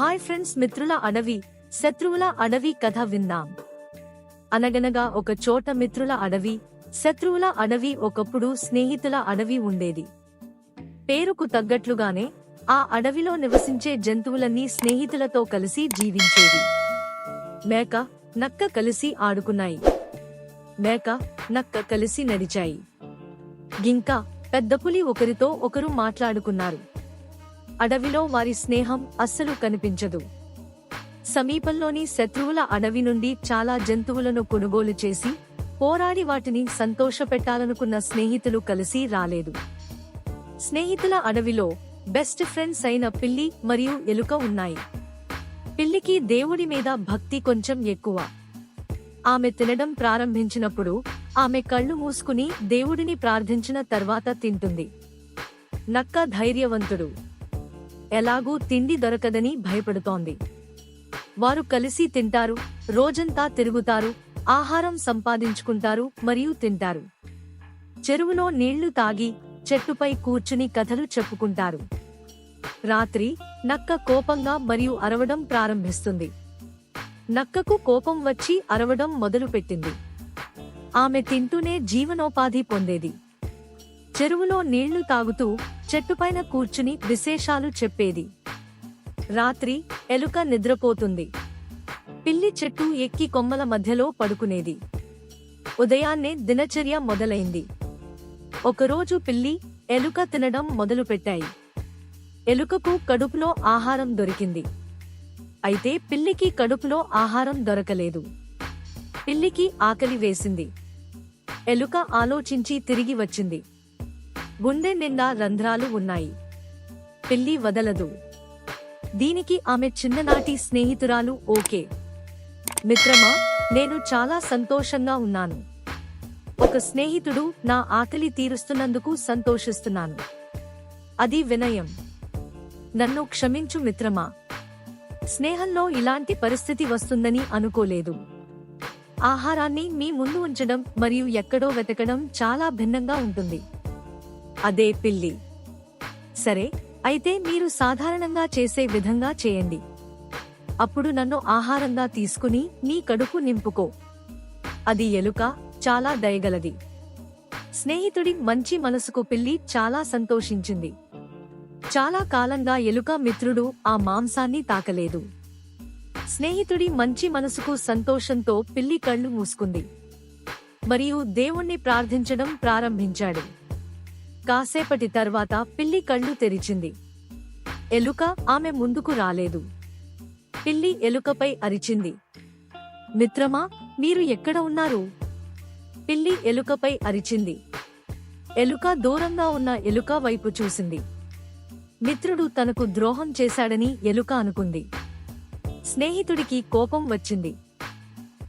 Hi friends మిత్రుల అడవి శత్రువుల అడవి కథ విందాం. అనగనగా ఒక చోట మిత్రుల అడవి శత్రువుల అడవి ఒకప్పుడు స్నేహితుల అడవి ఉండేది. పేరుకు తగ్గట్లుగానే ఆ అడవిలో నివసించే జంతువులన్నీ స్నేహితులతో కలిసి జీవించేవి. మేక నక్క కలిసి ఆడుకున్నాయి. మేక నక్క కలిసి నడిచాయి. గింక పెద్ద పులి ఒకరితో ఒకరు మాట్లాడుకున్నారు. అడవిలో వారి స్నేహం అస్సలు కనిపించదు. సమీపంలోని శత్రువుల అడవి నుండి చాలా జంతువులను కొనుగోలు చేసి పోరాడి వాటిని సంతోషపెట్టాలనుకున్న స్నేహితులు కలిసి రాలేదు. స్నేహితుల అడవిలో బెస్ట్ ఫ్రెండ్స్ అయిన పిల్లి మరియు ఎలుక ఉన్నాయి. పిల్లికి దేవుడి మీద భక్తి కొంచెం ఎక్కువ. ఆమె తినడం ప్రారంభించినప్పుడు ఆమె కళ్ళు మూసుకుని దేవుడిని ప్రార్థించిన తర్వాత తింటుంది. నక్క ధైర్యవంతుడు. ఎలాగూ తిండి దొరకదని భయపడుతోంది. వారు కలిసి తింటారు రోజంతా తిరుగుతారు ఆహారం సంపాదించుకుంటారు మరియు తింటారు. చెరువులో నీళ్ళు తాగి చెట్టుపై కూర్చుని కథలు చెప్పుకుంటారు. రాత్రి నక్క కోపంగా మరియు అరవడం ప్రారంభిస్తుంది. నక్కకు కోపం వచ్చి అరవడం మొదలుపెట్టింది. ఆమె తింటూనే జీవనోపాధి పొందేది. చెరువులో నీళ్ళు తాగుతూ చెట్టుపైన కూర్చుని విశేషాలు చెప్పేది. రాత్రి ఎలుక నిద్రపోతుంది. పిల్లి చెట్టు ఎక్కి కొమ్మల మధ్యలో పడుకునేది. ఉదయాన్నే దినచర్య మొదలైంది. ఒకరోజు పిల్లి ఎలుక తినడం మొదలుపెట్టాయి. ఎలుకకు కడుపులో ఆహారం దొరికింది. అయితే పిల్లికి కడుపులో ఆహారం దొరకలేదు. పిల్లికి ఆకలి వేసింది. ఎలుక ఆలోచించి తిరిగి వచ్చింది. గుండె నిండా రంధ్రాలు ఉన్నాయి. పిల్లి వదలదు. దీనికి ఆమె చిన్ననాటి స్నేహితురాలు ఓకే. మిత్రమా నేను చాలా సంతోషంగా ఉన్నాను. ఒక స్నేహితుడు నా ఆకలి తీరుస్తున్నందుకు సంతోషిస్తున్నాను. అది వినయం. నన్ను క్షమించు మిత్రమా. స్నేహంలో ఇలాంటి పరిస్థితి వస్తుందని అనుకోలేదు. ఆహారాన్ని మీ ముందు ఉంచడం మరియు ఎక్కడో వెతకడం చాలా భిన్నంగా ఉంటుంది. అదే పిల్లి. సరే అయితే మీరు సాధారణంగా చేసే విధంగా చేయండి. అప్పుడు నన్ను ఆహారంగా తీసుకుని నీ కడుపు నింపుకో. అది ఎలుక చాలా దయగలది. స్నేహితుడి మంచి మనసుకు పిల్లి చాలా సంతోషించింది. చాలా కాలంగా ఎలుక మిత్రుడు ఆ మాంసాన్ని తాకలేదు. స్నేహితుడి మంచి మనసుకు సంతోషంతో పిల్లి కళ్ళు మూసుకుంది. మరియు దేవుణ్ణి ప్రార్థించడం ప్రారంభించాడు. కాసేపటి తర్వాత పిల్లి కళ్ళు తెరిచింది. ఎలుక ఆమె ముందుకు రాలేదు. పిల్లి ఎలుకపై అరిచింది. మిత్రమా మీరు ఎక్కడ ఉన్నారు? పిల్లి ఎలుకపై అరిచింది. ఎలుక దూరంగా ఉన్న ఎలుక వైపు చూసింది. మిత్రుడు తనకు ద్రోహం చేశాడని ఎలుక అనుకుంది. స్నేహితుడికి కోపం వచ్చింది.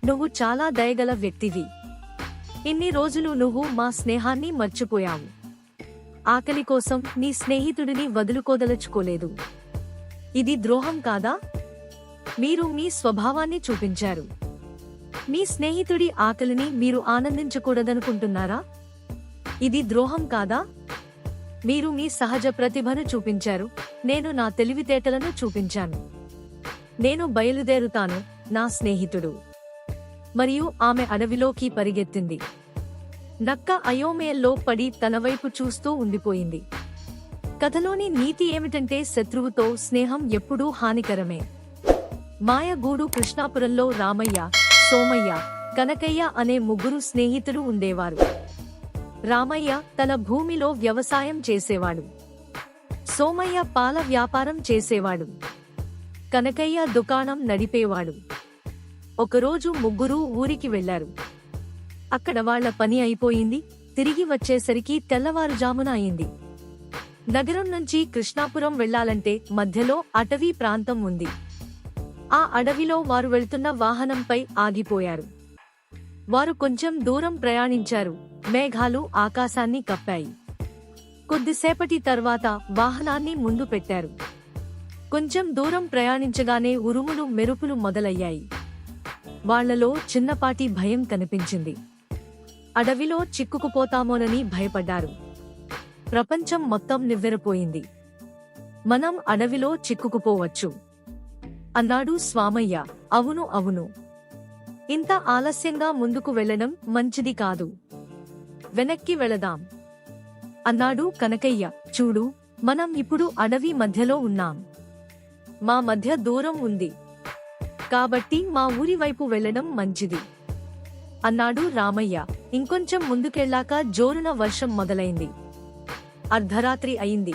నువ్వు చాలా దయగల వ్యక్తివి. ఇన్ని రోజులు నువ్వు మా స్నేహాన్ని మర్చిపోయావు. ఆకలి కోసం నీ స్నేహితుడిని వదులుకోదలుచుకోలేదు. ఇది ద్రోహం కాదా? మీరు మీ స్వభావాన్ని చూపించారు. మీ స్నేహితుడి ఆకలిని మీరు ఆనందించకూడదనుకుంటున్నారా? ఇది ద్రోహం కాదా? మీరు మీ సహజ ప్రతిభను చూపించారు. నేను నా తెలివితేటలను చూపించాను. నేను బయలుదేరుతాను నా స్నేహితుడు. మరియు ఆమె అడవిలోకి పరిగెత్తింది. నక్క అయోమయంలో పడి తన వైపు చూస్తూ ఉండిపోయింది. కథలోని నీతి ఏమిటంటే శత్రువుతో స్నేహం ఎప్పుడూ హానికరమే. మాయగూడు కృష్ణాపురంలో రామయ్య సోమయ్య కనకయ్య అనే ముగ్గురు స్నేహితులు ఉండేవారు. రామయ్య తన భూమిలో వ్యవసాయం చేసేవాడు. సోమయ్య పాల వ్యాపారం చేసేవాడు. కనకయ్య దుకాణం నడిపేవాడు. ఒకరోజు ముగ్గురు ఊరికి వెళ్ళారు అక్కడ వాళ్ళ పని అయిపోయింది. తిరిగి వచ్చేసరికి తెల్లవారుజామున అయింది. నగరం నుంచి కృష్ణాపురం వెళ్ళాలంటే మధ్యలో అటవీ ప్రాంతం ఉంది. ఆ అడవిలో వారు వెళ్తున్న వాహనంపై ఆగిపోయారు. వారు కొంచెం దూరం ప్రయాణించారు. మేఘాలు ఆకాశాన్ని కప్పాయి. కొద్దిసేపటి తర్వాత వాహనాన్ని ముందు పెట్టారు. కొంచెం దూరం ప్రయాణించగానే ఉరుములు మెరుపులు మొదలయ్యాయి. వాళ్ళలో చిన్నపాటి భయం కనిపించింది. అడవిలో చిక్కుకుపోతామోనని భయపడ్డారు. ప్రపంచం మొత్తం నివ్వెరపోయింది. మనం అడవిలో చిక్కుకుపోవచ్చు. అన్నాడు స్వామయ్య. అవును అవును. ఇంత ఆలస్యంగా ముందుకు వెళ్ళడం మంచిది కాదు. వెనక్కి వెళదాం. అన్నాడు కనకయ్య. చూడు మనం ఇప్పుడు అడవి మధ్యలో ఉన్నాం. మా మధ్య దూరం ఉంది. కాబట్టి మా ఊరి వైపు వెళ్ళడం మంచిది. అన్నాడు రామయ్య. ఇంకొంచెం ముందుకెళ్ళాక జోరున వర్షం మొదలైంది. అర్ధరాత్రి అయింది.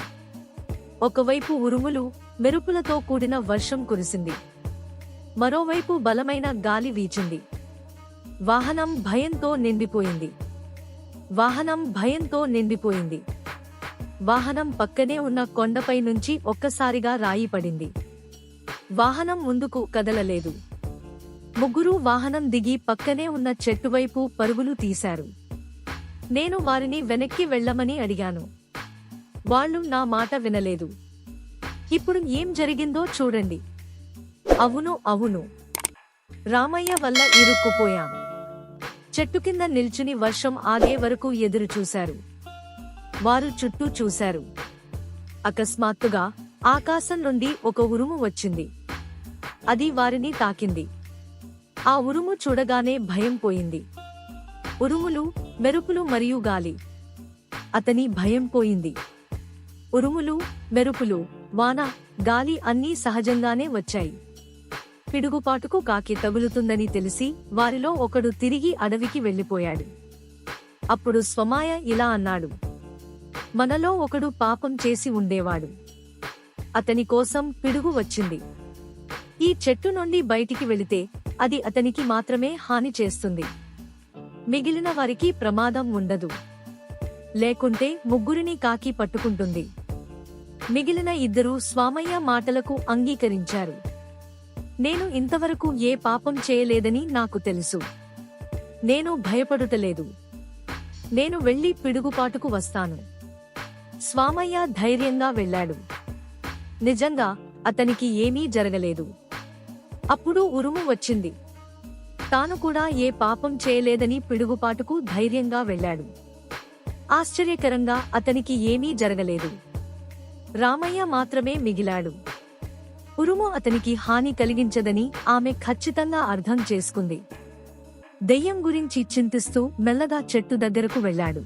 ఒకవైపు ఉరుములు మెరుపులతో కూడిన వర్షం కురిసింది. మరోవైపు బలమైన గాలి వీచింది. వాహనం భయంతో నిండిపోయింది. వాహనం భయంతో నిండిపోయింది. వాహనం పక్కనే ఉన్న కొండపై నుంచి ఒక్కసారిగా రాయి పడింది. వాహనం ముందుకు కదలలేదు. ముగ్గురు వాహనం దిగి పక్కనే ఉన్న చెట్టువైపు పరుగులు తీశారు. నేను వారిని వెనక్కి వెళ్ళమని అడిగాను. వాళ్ళు నా మాట వినలేదు. ఇప్పుడు ఏం జరిగిందో చూడండి. అవును అవును. రామయ్య వల్ల ఇరుక్కుపోయాం. చెట్టు కింద నిల్చుని వర్షం ఆగే వరకు ఎదురు చూశారు. వారు చుట్టూ చూశారు. అకస్మాత్తుగా ఆకాశం నుండి ఒక ఉరుము వచ్చింది. అది వారిని తాకింది. ఆ ఉరుము చూడగానే భయం పోయింది. ఉరుములు మెరుపులు మరియు గాలి. అతని భయం పోయింది. ఉరుములు మెరుపులు వాన గాలి అన్నీ సహజంగానే వచ్చాయి. పిడుగుపాటుకు కాకి తగులుతుందని తెలిసి వారిలో ఒకడు తిరిగి అడవికి వెళ్ళిపోయాడు. అప్పుడు స్వమాయ ఇలా అన్నాడు. మనలో ఒకడు పాపం చేసి ఉండేవాడు. అతని కోసం పిడుగు వచ్చింది. ఈ చెట్టు నుండి బయటికి వెళితే అది అతనికి మాత్రమే హాని చేస్తుంది. మిగిలిన వారికి ప్రమాదం ఉండదు. లేకుంటే ముగ్గురిని కాకి పట్టుకుంటుంది. మిగిలిన ఇద్దరు స్వామయ్య మాటలకు అంగీకరించారు. నేను ఇంతవరకు ఏ పాపం చేయలేదని నాకు తెలుసు. నేను భయపడుటలేదు. నేను వెళ్ళి పిడుగుపాటుకు వస్తాను. స్వామయ్య ధైర్యంగా వెళ్ళాడు. నిజంగా అతనికి ఏమీ జరగలేదు. అప్పుడు ఉరుము వచ్చింది. తాను కూడా ఏ పాపం చేయలేదని పిడుగుపాటుకు ధైర్యంగా వెళ్ళాడు. ఆశ్చర్యకరంగా అతనికి ఏమీ జరగలేదు. రామయ్య మాత్రమే మిగిలాడు. ఉరుము అతనికి హాని కలిగించదని ఆమె ఖచ్చితంగా అర్థం చేసుకుంది. దెయ్యం గురించి చింతిస్తూ మెల్లగా చెట్టు దగ్గరకు వెళ్ళాడు.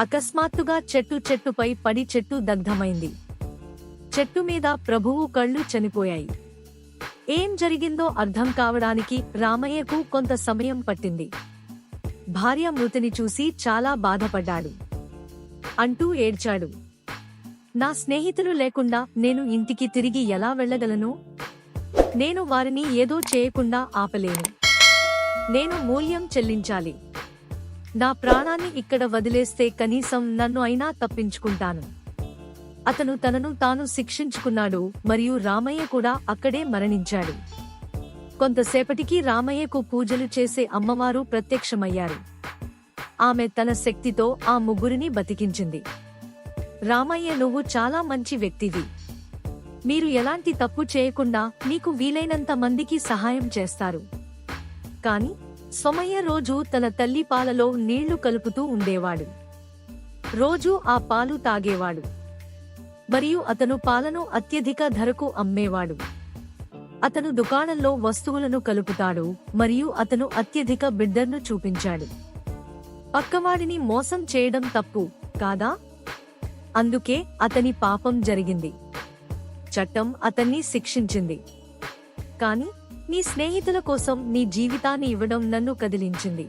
అకస్మాత్తుగా చెట్టు చెట్టుపై పడి చెట్టు దగ్ధమైంది. చెట్టు మీద ప్రభువు కళ్ళు చనిపోయాయి. ఏం జరిగిందో అర్థం కావడానికి రామయ్యకు కొంత సమయం పట్టింది. భార్య మృతిని చూసి చాలా బాధపడ్డాడు. అంటూ ఏడ్చాడు. నా స్నేహితులు లేకుండా నేను ఇంటికి తిరిగి ఎలా వెళ్ళగలను? నేను వారిని ఏదో చేయకుండా ఆపలేను. నేను మూల్యం చెల్లించాలి. నా ప్రాణాన్ని ఇక్కడ వదిలేస్తే కనీసం నన్ను అయినా తప్పించుకుంటాను. అతను తనను తాను శిక్షించుకున్నాడు మరియు రామయ్య కూడా అక్కడే మరణించాడు. కొంతసేపటికి రామయ్యకు పూజలు చేసే అమ్మవారు ప్రత్యక్షమయ్యారు. ఆమె తన శక్తితో ఆ ముగ్గురిని బతికించింది. రామయ్య నువ్వు చాలా మంచి వ్యక్తివి. మీరు ఎలాంటి తప్పు చేయకుండా మీకు వీలైనంత మందికి సహాయం చేస్తారు. కాని సోమయ్య రోజు తన తల్లి పాలలో నీళ్ళు కలుపుతూ ఉండేవాడు. రోజూ ఆ పాలు తాగేవాడు. మరియు అతను పాలను అత్యధిక ధరకు అమ్మేవాడు. అతను దుకాణంలో వస్తువులను కలుపుతాడు మరియు అతను అత్యధిక బిడ్డర్ను చూపించాడు. పక్కవాడిని మోసం చేయడం తప్పు కాదా? అందుకే అతని పాపం జరిగింది. చట్టం అతన్ని శిక్షించింది. కాని నీ స్నేహితుల కోసం నీ జీవితాన్ని ఇవ్వడం నన్ను కదిలించింది.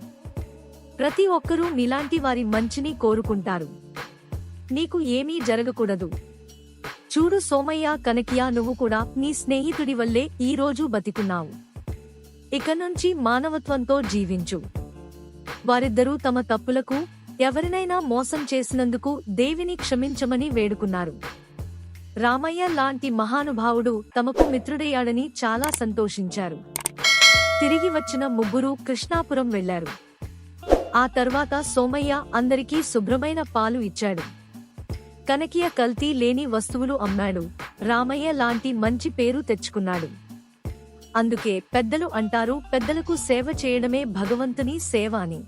ప్రతి ఒక్కరూ నీలాంటి వారి మంచిని కోరుకుంటారు. నీకు ఏమీ జరగకూడదు. చూడు సోమయ్య కనకియా నువ్వు కూడా నీ స్నేహితుడి వల్లే ఈ రోజు బతికున్నావు. ఇక నుంచి మానవత్వంతో జీవించు. వారిద్దరూ తమ తప్పులకు ఎవరినైనా మోసం చేసినందుకు దేవిని క్షమించమని వేడుకున్నారు. రామయ్య లాంటి మహానుభావుడు తమకు మిత్రుడయ్యాడని చాలా సంతోషించారు. తిరిగి వచ్చిన ముగ్గురు కృష్ణాపురం వెళ్ళారు ఆ తర్వాత సోమయ్య అందరికీ శుభ్రమైన పాలు ఇచ్చాడు. కనకియ కల్తీ లేని వస్తువులు అమ్మాడు. రామయ్య లాంటి మంచి పేరు తెచ్చుకున్నాడు. అందుకే పెద్దలు అంటారు పెద్దలకు సేవ చేయడమే భగవంతుని సేవ అని.